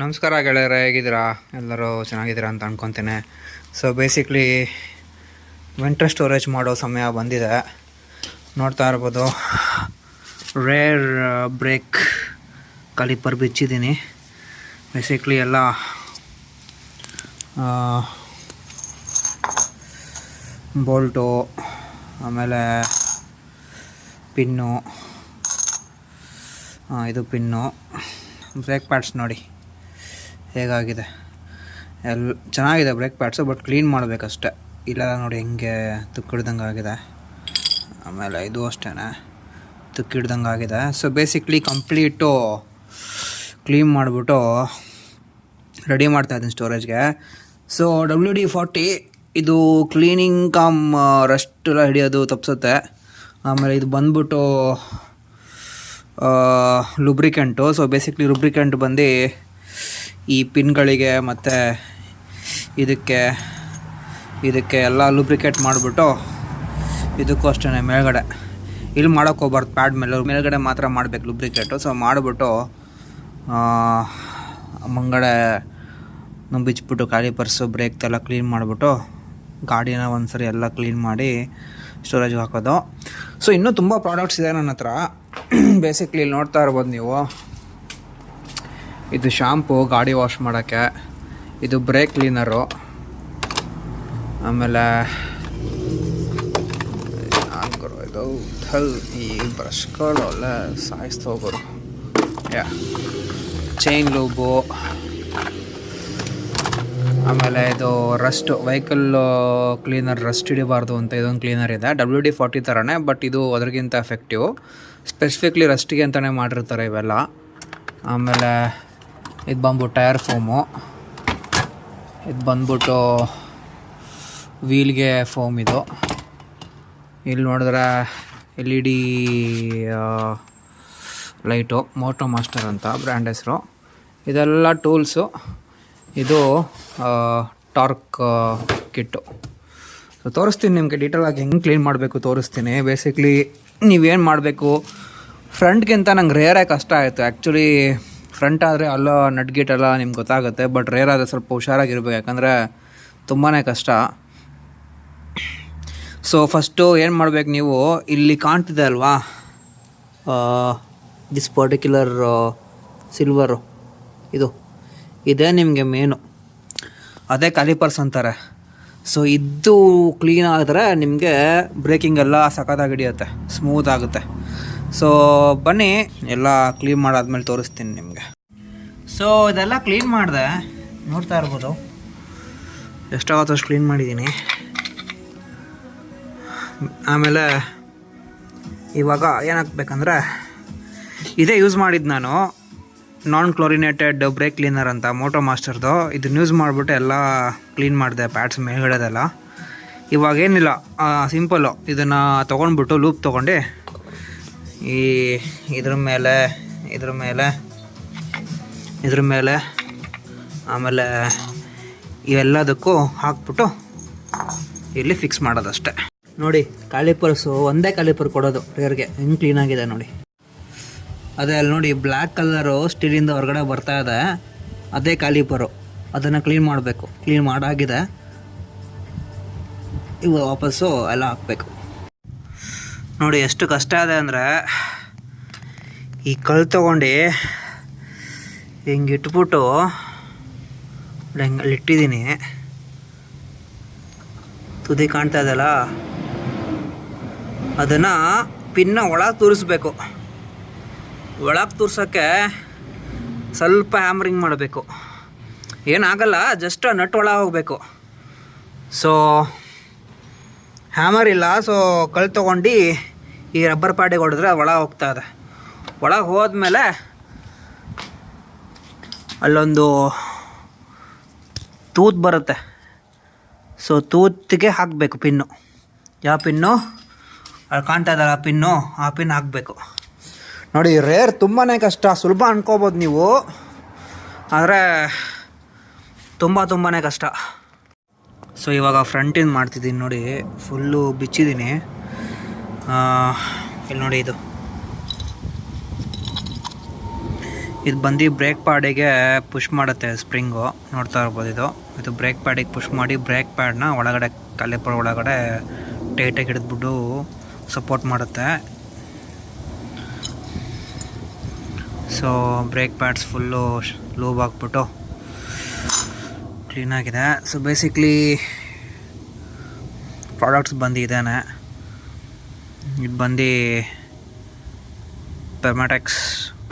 ನಮಸ್ಕಾರ ಗೆಳೆಯರೆ, ಹೇಗಿದ್ದೀರಾ? ಎಲ್ಲರೂ ಚೆನ್ನಾಗಿದ್ದೀರಾ ಅಂತ ಅನ್ಕೊತೀನಿ. ಸೊ ಬೇಸಿಕ್ಲಿ ವಿಂಟರ್ ಸ್ಟೋರೇಜ್ ಮಾಡೋ ಸಮಯ ಬಂದಿದೆ. ನೋಡ್ತಾ ಇರ್ಬೋದು. ರೇರ್ ಬ್ರೇಕ್ ಕಲಿಪರ್ ಬಿಚ್ಚಿದ್ದೀನಿ. ಬೇಸಿಕ್ಲಿ ಎಲ್ಲ ಬೋಲ್ಟು, ಆಮೇಲೆ ಪಿನ್ನು ಇದು ಪಿನ್ನು ಬ್ರೇಕ್ ಪ್ಯಾಡ್ಸ್ ನೋಡಿ. ಹೇಗಾಗಿದೆ? ಎಲ್, ಚೆನ್ನಾಗಿದೆ ಬ್ರೇಕ್ ಪ್ಯಾಡ್ಸು ಬಟ್ ಕ್ಲೀನ್ ಮಾಡಬೇಕಷ್ಟೆ. ಇಲ್ಲ ನೋಡಿ ಹೆಂಗೆ ತುಕ್ಕಿಡ್ದಂಗೆ ಆಗಿದೆ. ಆಮೇಲೆ ಇದು ಅಷ್ಟೇ ತುಕ್ಕಿಡ್ದಂಗೆ ಆಗಿದೆ. ಸೊ ಬೇಸಿಕ್ಲಿ ಕಂಪ್ಲೀಟು ಕ್ಲೀನ್ ಮಾಡಿಬಿಟ್ಟು ರೆಡಿ ಮಾಡ್ತಾ ಇದ್ದೀನಿ ಸ್ಟೋರೇಜ್ಗೆ ಸೊ ಡಬ್ಲ್ಯೂ ಡಿ ಫಾರ್ಟಿ ಇದು ಕ್ಲೀನಿಂಗ್ ಕಮ್ ರಸ್ಟ್ ಎಲ್ಲ ಹಿಡಿಯೋದು ತಪ್ಪಿಸುತ್ತೆ ಆಮೇಲೆ ಇದು ಬಂದ್ಬಿಟ್ಟು ಲುಬ್ರಿಕೆಂಟು ಸೊ ಬೇಸಿಕ್ಲಿ ಲುಬ್ರಿಕೆಂಟ್ ಬಂದು ಈ ಪಿನ್ಗಳಿಗೆ ಮತ್ತು ಇದಕ್ಕೆ ಇದಕ್ಕೆ ಎಲ್ಲ ಲುಬ್ರಿಕೇಟ್ ಮಾಡಿಬಿಟ್ಟು ಇದಕ್ಕೂ ಅಷ್ಟೇ ಮೇಲ್ಗಡೆ. ಇಲ್ಲಿ ಮಾಡೋಕ್ಕೆ ಹೋಗ್ಬಾರ್ದು ಪ್ಯಾಡ್ ಮೇಲೆ. ಮೇಲ್ಗಡೆ ಮಾತ್ರ ಮಾಡಬೇಕು ಲುಬ್ರಿಕೇಟು ಸೊ ಮಾಡಿಬಿಟ್ಟು ಮುಂಗಡೆ ಖಾಲಿ ಪರ್ಸು ಬ್ರೇಕ್ ಎಲ್ಲ ಕ್ಲೀನ್ ಮಾಡಿಬಿಟ್ಟು, ಗಾಡಿನ ಒಂದ್ಸರಿ ಎಲ್ಲ ಕ್ಲೀನ್ ಮಾಡಿ ಸ್ಟೋರೇಜ್ಗೆ ಹಾಕೋದು. ಸೊ ಇನ್ನೂ ತುಂಬ ಪ್ರಾಡಕ್ಟ್ಸ್ ಇದೆ ನನ್ನ ಹತ್ರ ಬೇಸಿಕ್ಲಿ ನೋಡ್ತಾ ಇರ್ಬೋದು ನೀವು. ಇದು ಶಾಂಪು, ಗಾಡಿ ವಾಶ್ ಮಾಡೋಕ್ಕೆ. ಇದು ಬ್ರೇಕ್ ಕ್ಲೀನರು ಆಮೇಲೆ ಇದು ಈ ಬ್ರಷ್ಗಳು ಎಲ್ಲ ಸಾಯಿಸ್ತೋಗರು ಹೋಗೋರು. ಯಾ ಚೈನ್ ಲೂಬು ಆಮೇಲೆ ಇದು ರಸ್ಟ್ ವೆಹಿಕಲ್ ಕ್ಲೀನರ್ ರಸ್ಟ್ ಹಿಡಿಬಾರ್ದು ಅಂತ ಇದೊಂದು ಕ್ಲೀನರ್ ಇದೆ. ಡಬ್ಲ್ಯೂ ಡಿ ಫಾರ್ಟಿ ಥರನೇ ಬಟ್ ಇದು ಅದರಿಗಿಂತ ಎಫೆಕ್ಟಿವ್ ಸ್ಪೆಸಿಫಿಕ್ಲಿ ರಸ್ಟಿಗೆ ಅಂತಲೇ ಮಾಡಿರ್ತಾರೆ ಇವೆಲ್ಲ. ಆಮೇಲೆ ಇದು ಬಂದ್ಬಿಟ್ಟು ಟೈರ್ ಫೋಮು. ಇದು ಬಂದ್ಬಿಟ್ಟು ವೀಲ್ಗೆ ಫೋಮ್ ಇದು. ಇಲ್ಲಿ ನೋಡಿದ್ರೆ L E D light, Moto Master ಅಂತ ಬ್ರ್ಯಾಂಡ್ ಹೆಸರು. ಇದೆಲ್ಲ ಟೂಲ್ಸು. ಇದು ಟಾರ್ಕ್ ಕಿಟ್ಟು. ಸೊ, ತೋರಿಸ್ತೀನಿ ನಿಮಗೆ ಡೀಟೇಲಾಗಿ ಹೆಂಗೆ ಕ್ಲೀನ್ ಮಾಡಬೇಕು ತೋರಿಸ್ತೀನಿ. ಬೇಸಿಕ್ಲಿ ನೀವೇನು ಮಾಡಬೇಕು? ಫ್ರಂಟ್ಗಿಂತ ನಂಗೆ ರೇರೇ ಕಷ್ಟ ಆಯಿತು. ಆ್ಯಕ್ಚುಲಿ ಫ್ರಂಟ್ ಆದರೆ ಅಲ್ಲ ನಟ್ ಗೇಟ್ ಎಲ್ಲ ನಿಮ್ಗೆ ಗೊತ್ತಾಗುತ್ತೆ ಬಟ್ ರೇರ್ ಆದರೆ ಸ್ವಲ್ಪ ಹುಷಾರಾಗಿರ್ಬೇಕು, ಯಾಕಂದರೆ ತುಂಬಾ ಕಷ್ಟ. ಸೊ ಫಸ್ಟು ಏನು ಮಾಡ್ಬೇಕು ನೀವು, ಇಲ್ಲಿ ಕಾಣ್ತಿದೆ ಅಲ್ವಾ? ದಿಸ್ ಪರ್ಟಿಕ್ಯುಲರ್ ಸಿಲ್ವರು ಇದು. ಇದೇ ನಿಮಗೆ ಮೇನು ಅದೇ ಕಾಲಿಪರ್ಸ್ ಅಂತಾರೆ. ಸೊ ಇದು ಕ್ಲೀನ್ ಆದರೆ ನಿಮಗೆ ಬ್ರೇಕಿಂಗ್ ಎಲ್ಲ ಸಖತ್ತಾಗಿ ಹಿಡಿಯುತ್ತೆ ಸ್ಮೂತ್ ಆಗುತ್ತೆ. ಸೊ ಬನ್ನಿ, ಎಲ್ಲ ಕ್ಲೀನ್ ಮಾಡಾದ್ಮೇಲೆ ತೋರಿಸ್ತೀನಿ ನಿಮಗೆ. ಸೊ ಇದೆಲ್ಲ ಕ್ಲೀನ್ ಮಾಡಿದೆ. ನೋಡ್ತಾ ಇರ್ಬೋದು. ಎಷ್ಟಾಗತ್ತೋ ಅಷ್ಟು ಕ್ಲೀನ್ ಮಾಡಿದ್ದೀನಿ. ಆಮೇಲೆ, ಇವಾಗ ಏನಾಗಬೇಕಂದ್ರೆ ಇದೇ ಯೂಸ್ ಮಾಡಿದ್ದು ನಾನು. ನಾನ್ ಕ್ಲೋರಿನೇಟೆಡ್ ಬ್ರೇಕ್ ಕ್ಲೀನರ್ ಅಂತ ಮೋಟೋ ಮಾಸ್ಟರ್ದು ಇದನ್ನ ಯೂಸ್ ಮಾಡಿಬಿಟ್ಟು ಎಲ್ಲ ಕ್ಲೀನ್ ಮಾಡಿದೆ ಪ್ಯಾಡ್ಸ್ ಮೇಲ್ಗಡೆದೆಲ್ಲ. ಇವಾಗೇನಿಲ್ಲ ಸಿಂಪಲ್ಲು ಇದನ್ನು ತೊಗೊಂಡ್ಬಿಟ್ಟು ಲೂಪ್ ತೊಗೊಂಡು. ಈ ಇದ್ರ ಮೇಲೆ ಇದ್ರ ಮೇಲೆ ಇದ್ರ ಮೇಲೆ, ಆಮೇಲೆ ಇವೆಲ್ಲದಕ್ಕೂ ಹಾಕ್ಬಿಟ್ಟು ಇಲ್ಲಿ ಫಿಕ್ಸ್ ಮಾಡೋದಷ್ಟೆ. ನೋಡಿ ಕಾಲಿಪರ್ಸು ಒಂದೇ ಕಾಲಿಪರ್ ಕೊಡೋದು ರೇರ್ಗೆ ಹೆಂಗೆ ಕ್ಲೀನಾಗಿದೆ ನೋಡಿ. ಅದೇ ಅಲ್ಲಿ ನೋಡಿ ಬ್ಲ್ಯಾಕ್ ಕಲರು ಸ್ಟೀಲಿಂದ ಹೊರಗಡೆ ಬರ್ತಾ ಇದೆ. ಅದೇ ಕಾಲಿಪರು ಅದನ್ನು ಕ್ಲೀನ್ ಮಾಡಬೇಕು. ಕ್ಲೀನ್ ಮಾಡಾಗಿದೆ. ಇವು ವಾಪಸ್ಸು ಎಲ್ಲ ಹಾಕಬೇಕು. ನೋಡಿ ಎಷ್ಟು ಕಷ್ಟ ಇದೆ ಅಂದರೆ ಈ ಕಲ್ಲು ತೊಗೊಂಡು ಹಿಂಗೆ ಇಟ್ಬಿಟ್ಟು ಹಿಂಗೆ ಇಟ್ಟಿದ್ದೀನಿ. ತುದಿ ಕಾಣ್ತಾ ಇದೆಯಲ್ಲ? ಅದನ್ನು ಪಿನ್ನ ಒಳಗೆ ತೂರಿಸ್ಬೇಕು. ಒಳಗೆ ತೂರ್ಸೋಕ್ಕೆ ಸ್ವಲ್ಪ ಹ್ಯಾಮ್ರಿಂಗ್ ಮಾಡಬೇಕು. ಏನಾಗಲ್ಲ ಜಸ್ಟ್ ನಟ್ ಒಳಗೆ ಹೋಗಬೇಕು. ಸೊ ಹ್ಯಾಮರ್ ಇಲ್ಲ ಸೊ ಕಲ್ ತೊಗೊಂಡು ಈ ರಬ್ಬರ್ ಪಾಡಿಗೆ ಹೊಡೆದ್ರೆ ಒಳ ಹೋಗ್ತಾ ಇದೆ. ಒಳಗೆ ಹೋದ್ಮೇಲೆ ಅಲ್ಲೊಂದು ತೂತ್ ಬರುತ್ತೆ. ಸೊ ತೂತಿಗೆ ಹಾಕಬೇಕು ಪಿನ್ನು. ಯಾವ ಪಿನ್ನು? ಅಲ್ಲಿ ಕಾಣ್ತಾ ಆ ಪಿನ್ನು, ಆ ಪಿನ್ ಹಾಕಬೇಕು. ನೋಡಿ ರೇರ್ ತುಂಬಾ ಕಷ್ಟ, ಸುಲಭ ಅನ್ಕೋಬೋದು ನೀವು. ಆದರೆ ತುಂಬ ತುಂಬಾ ಕಷ್ಟ. ಸೊ ಇವಾಗ ಫ್ರಂಟಿಂದ ಮಾಡ್ತಿದ್ದೀನಿ ನೋಡಿ ಫುಲ್ಲು ಬಿಚ್ಚಿದ್ದೀನಿ. ಇಲ್ಲಿ ನೋಡಿ ಇದು. ಇದು ಬಂದು ಬ್ರೇಕ್ ಪ್ಯಾಡಿಗೆ ಪುಷ್ ಮಾಡುತ್ತೆ ಸ್ಪ್ರಿಂಗು ನೋಡ್ತಾ ಇರ್ಬೋದು ಇದು. ಇದು ಬ್ರೇಕ್ ಪ್ಯಾಡಿಗೆ ಪುಷ್ ಮಾಡಿ ಬ್ರೇಕ್ ಪ್ಯಾಡ್ನ ಒಳಗಡೆ ಕಾಲಿಪರ್ ಒಳಗಡೆ ಟೈಟಾಗಿ ಹಿಡಿದ್ಬಿಟ್ಟು ಸಪೋರ್ಟ್ ಮಾಡುತ್ತೆ. So brake pads full lube ಹಾಕ್ಬಿಟ್ಟು ಕ್ಲೀನಾಗಿದೆ ಸೊ ಬೇಸಿಕ್ಲಿ ಪ್ರಾಡಕ್ಟ್ಸ್ ಬಂದು ಇದೇನೆ. ಇದು ಬಂದು Permatex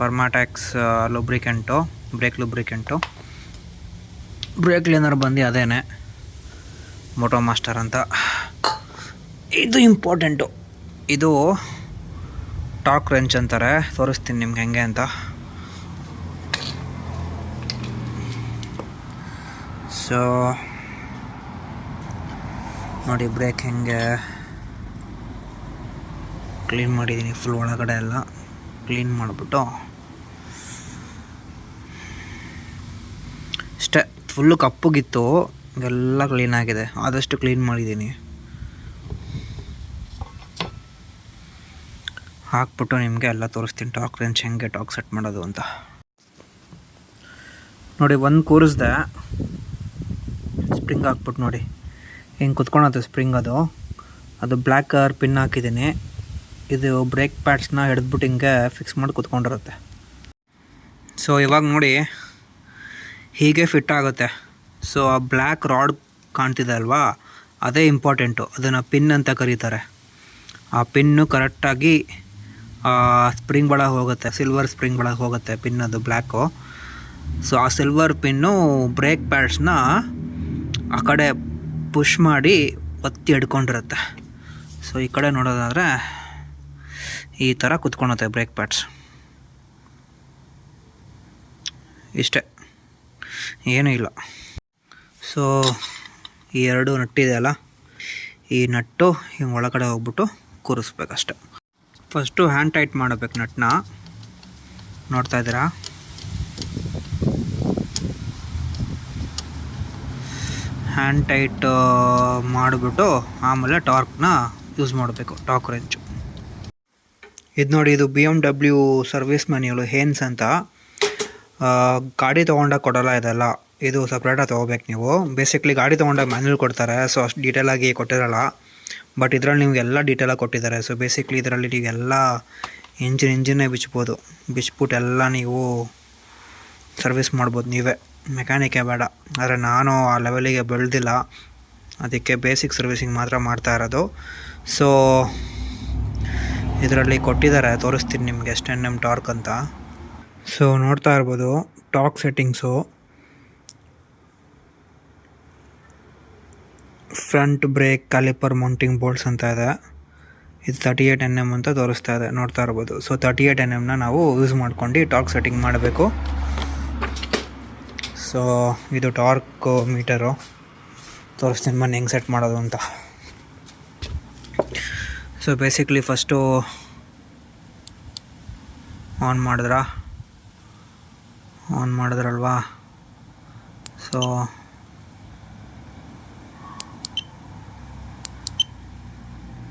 Permatex lubricant brake lubricant brake cleaner ಬಂದು ಅದೇನೆ. ಮೋಟೋ ಮಾಸ್ಟರ್ ಅಂತ. ಇದು ಇಂಪಾರ್ಟೆಂಟು ಇದು ಟಾಕ್ ರೆಂಚ್ ಅಂತಾರೆ. ತೋರಿಸ್ತೀನಿ ನಿಮ್ಗೆ ಹೆಂಗೆ ಅಂತ. ಸೊ ನೋಡಿ ಬ್ರೇಕ್ ಹೆಂಗೆ ಕ್ಲೀನ್ ಮಾಡಿದ್ದೀನಿ ಫುಲ್ ಒಳಗಡೆ ಎಲ್ಲ. ಕ್ಲೀನ್ ಮಾಡಿಬಿಟ್ಟು. ಅಷ್ಟೇ ಫುಲ್ಲು ಕಪ್ಪಗಿತ್ತು ಎಲ್ಲ ಕ್ಲೀನ್ ಆಗಿದೆ. ಆದಷ್ಟು ಕ್ಲೀನ್ ಮಾಡಿದ್ದೀನಿ. ಹಾಕ್ಬಿಟ್ಟು ನಿಮಗೆ ಎಲ್ಲ ತೋರಿಸ್ತೀನಿ. ಟಾಕ್ ರೆಂಚ್ ಹೆಂಗೆ ಟಾಕ್ ಸೆಟ್ ಮಾಡೋದು ಅಂತ. ನೋಡಿ, ಒಂದು ಕೂರಿಸ್ದೆ. ಸ್ಪ್ರಿಂಗ್ ಹಾಕ್ಬಿಟ್ಟು ನೋಡಿ. ಹಿಂಗೆ ಕುತ್ಕೊಳತ್ತೆ ಸ್ಪ್ರಿಂಗ್ ಅದು. ಅದು ಬ್ಲ್ಯಾಕ್ ಕಲರ್ ಪಿನ್ ಹಾಕಿದ್ದೀನಿ. ಇದು ಬ್ರೇಕ್ ಪ್ಯಾಡ್ಸ್ನ ಹಿಡಿದ್ಬಿಟ್ಟು ಹಿಂಗೆ ಫಿಕ್ಸ್ ಮಾಡಿ ಕುತ್ಕೊಂಡಿರುತ್ತೆ. ಸೊ, ಇವಾಗ ನೋಡಿ ಹೀಗೆ ಫಿಟ್ ಆಗುತ್ತೆ. ಸೊ, ಆ ಬ್ಲ್ಯಾಕ್ ರಾಡ್ ಕಾಣ್ತಿದೆ ಅಲ್ವಾ? ಅದೇ ಇಂಪಾರ್ಟೆಂಟು. ಅದನ್ನು ಪಿನ್ ಅಂತ ಕರೀತಾರೆ. ಆ ಪಿನ್ನು ಕರೆಕ್ಟಾಗಿ ಸ್ಪ್ರಿಂಗ್ ಒಳಗೆ ಹೋಗುತ್ತೆ. ಸಿಲ್ವರ್ ಸ್ಪ್ರಿಂಗ್ ಒಳಗೆ ಹೋಗುತ್ತೆ ಪಿನ್ ಅದು ಬ್ಲ್ಯಾಕು ಸೊ, ಆ ಸಿಲ್ವರ್ ಪಿನ್ನು ಬ್ರೇಕ್ ಪ್ಯಾಡ್ಸ್ನ ಆ ಕಡೆ ಪುಷ್ ಮಾಡಿ ಒತ್ತಿ ಹಿಡ್ಕೊಂಡಿರುತ್ತೆ. ಸೊ ಈ ಕಡೆ ನೋಡೋದಾದರೆ ಈ ಥರ ಕುತ್ಕೊಳತ್ತೆ ಬ್ರೇಕ್ ಪ್ಯಾಡ್ಸ್ ಇಷ್ಟೇ. ಏನೂ ಇಲ್ಲ. ಸೊ ಈ ಎರಡು ನಟ್ಟಿದೆ ಅಲ್ಲ? ಈ ನಟ್ಟು ಹಿಂಗೆ ಒಳಗಡೆ ಹೋಗ್ಬಿಟ್ಟು ಕೂರಿಸ್ಬೇಕಷ್ಟೆ. ಫಸ್ಟು ಹ್ಯಾಂಡ್ ಟೈಟ್ ಮಾಡಬೇಕು ನಟ್ಟನ್ನ ನೋಡ್ತಾ ಇದ್ದೀರಾ? ಹ್ಯಾಂಡ್ ಟೈಟ್ ಮಾಡಿಬಿಟ್ಟು ಆಮೇಲೆ ಟಾರ್ಕ್ನ ಯೂಸ್ ಮಾಡಬೇಕು ಟಾರ್ಕ್ ರೆಂಚು ಇದು ನೋಡಿ ಇದು B M W service manual Haynes ಅಂತ. ಗಾಡಿ ತೊಗೊಂಡಾಗ ಕೊಡಲ್ಲ ಇದೆಲ್ಲ. ಇದು ಸಪ್ರೇಟಾಗಿ ತೊಗೋಬೇಕು ನೀವು. ಬೇಸಿಕ್ಲಿ ಗಾಡಿ ತೊಗೊಂಡಾಗ ಮ್ಯಾನ್ಯಲ್ ಕೊಡ್ತಾರೆ ಸೊ ಅಷ್ಟು ಡೀಟೇಲಾಗಿ ಕೊಟ್ಟಿರಲ್ಲ. ಬಟ್ ಇದರಲ್ಲಿ ನಿಮ್ಗೆ ಎಲ್ಲ ಡೀಟೇಲಾಗಿ ಕೊಟ್ಟಿದ್ದಾರೆ. ಸೊ ಬೇಸಿಕ್ಲಿ ಇದರಲ್ಲಿ ನೀವೆಲ್ಲ ಇಂಜಿನ್ ಇಂಜಿನ್ನೇ ಬಿಚ್ಬೋದು. ಬಿಚ್ಬಿಟ್ಟು ಎಲ್ಲ ನೀವು ಸರ್ವಿಸ್ ಮಾಡ್ಬೋದು ನೀವೇ. ಮೆಕ್ಯಾನಿಕೇ ಬೇಡ. ಆದರೆ ನಾನು ಆ ಲೆವೆಲಿಗೆ ಬೆಳೆದಿಲ್ಲ. ಅದಕ್ಕೆ ಬೇಸಿಕ್ ಸರ್ವಿಸಿಂಗ್ ಮಾತ್ರ ಮಾಡ್ತಾ ಇರೋದು. ಸೊ ಇದರಲ್ಲಿ ಕೊಟ್ಟಿದ್ದಾರೆ. ತೋರಿಸ್ತೀನಿ ನಿಮಗೆ ಎಷ್ಟು ಎನ್ ಎಂ ಟಾರ್ಕ್ ಅಂತ. ಸೊ ನೋಡ್ತಾ ಇರ್ಬೋದು. Torque settings front brake caliper mounting bolts ಅಂತ ಇದೆ. ಇದು ತರ್ಟಿ ಏಯ್ಟ್ ಎನ್ ಎಂ ಅಂತ ತೋರಿಸ್ತಾ ಇದೆ. ನೋಡ್ತಾ ಇರ್ಬೋದು. ಸೊ ತರ್ಟಿ ಏಯ್ಟ್ ಎನ್ ಎಮ್ನ ನಾವು ಯೂಸ್ ಮಾಡ್ಕೊಂಡು ಟಾಕ್ ಸೆಟ್ಟಿಂಗ್ ಮಾಡಬೇಕು. ಸೊ ಇದು ಟಾರ್ಕ್ ಮೀಟರು ತೋರಿಸ್ತೀನಿ ಬನ್ನಿ ಹೆಂಗೆ ಸೆಟ್ ಮಾಡೋದು ಅಂತ. ಸೊ ಬೇಸಿಕ್ಲಿ ಫಸ್ಟು ಆನ್ ಮಾಡಿದ್ರಾ? On ಮಾಡಿದ್ರಲ್ವಾ? So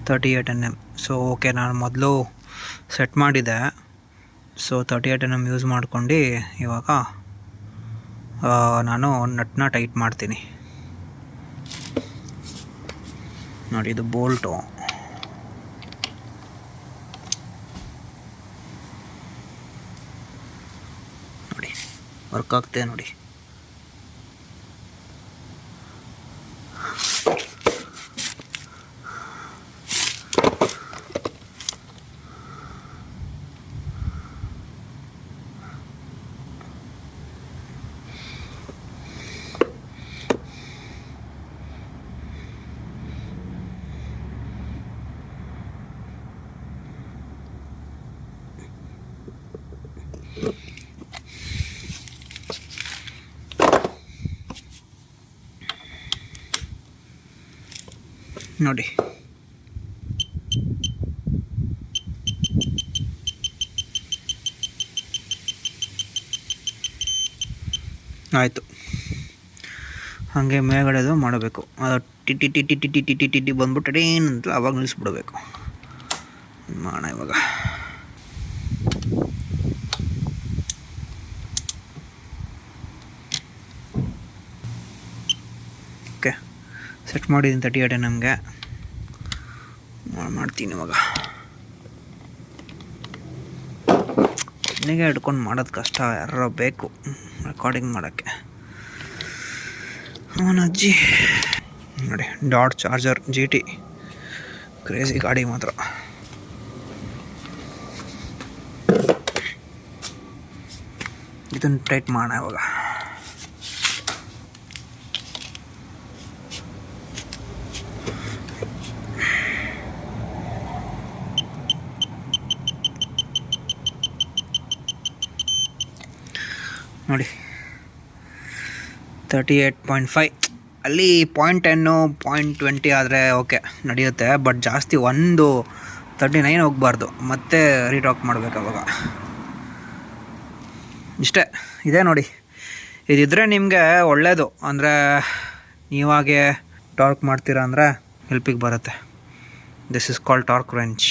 thirty eight N M so okay ನಾನು ಮೊದಲು ಸೆಟ್ ಮಾಡಿದೆ so thirty eight N M use ಮಾಡ್ಕೊಂಡು ಇವಾಗ ನಾನು ನಟ್ನ ಟೈಟ್ ಮಾಡ್ತೀನಿ. ನೋಡಿ ಇದು ಬೋಲ್ಟು. ನೋಡಿ ವರ್ಕ್ ಆಗ್ತಿದೆ ನೋಡಿ. ನೋಡಿ. ಆಯಿತು. ಹಾಗೆ ಮೇಗಡೆದು ಮಾಡಬೇಕು. ಅದು T T T T T T ಬಂದ್ಬಿಟ್ಟು ಅಡೇನ್ ಅಂತ ಅವಾಗ ನಿಲ್ಲಿಸ್ಬಿಡ್ಬೇಕು. ಮಾಡೋಣ ಇವಾಗ? ಸೆಟ್ ಮಾಡಿದ್ದೀನಿ ತರ್ಟಿ ಏಟ್ ನಮಗೆ. ಮಾಡ್ತೀನಿ ಇವಾಗ. ಒಬ್ಬನಿಗೆ ಹಿಡ್ಕೊಂಡು ಮಾಡೋದು ಕಷ್ಟ, ಯಾರೋ ಬೇಕು ರೆಕಾರ್ಡಿಂಗ್ ಮಾಡೋಕ್ಕೆ. ಅವನ ಅಜ್ಜಿ. ನೋಡಿ dot charger G T crazy ಗಾಡಿ ಮಾತ್ರ. ಇದನ್ನು ಟೈಟ್ ಮಾಡೋಣ ಇವಾಗ. ನೋಡಿ. ತರ್ಟಿ ಏಯ್ಟ್ ಪಾಯಿಂಟ್ ಫೈ ಅಲ್ಲಿ ಪಾಯಿಂಟ್ ಟೆನ್ನು ಪಾಯಿಂಟ್ ಟ್ವೆಂಟಿ ಆದರೆ ಓಕೆ ನಡೆಯುತ್ತೆ. ಬಟ್ ಜಾಸ್ತಿ ಒಂದು ತರ್ಟಿ ನೈನ್ ಹೋಗಬಾರ್ದು. ಮತ್ತೆ ರೀಟಾಕ್ ಮಾಡಬೇಕು ಅವಾಗ. ಇಷ್ಟೇ, ಇದೆ ನೋಡಿ. ಇದಿದ್ರೆ ನಿಮಗೆ ಒಳ್ಳೆಯದು ಅಂದರೆ ನೀವಾಗೆ ಟಾರ್ಕ್ ಮಾಡ್ತೀರಾ ಅಂದರೆ ಹೆಲ್ಪಿಗೆ ಬರುತ್ತೆ. This is call torque wrench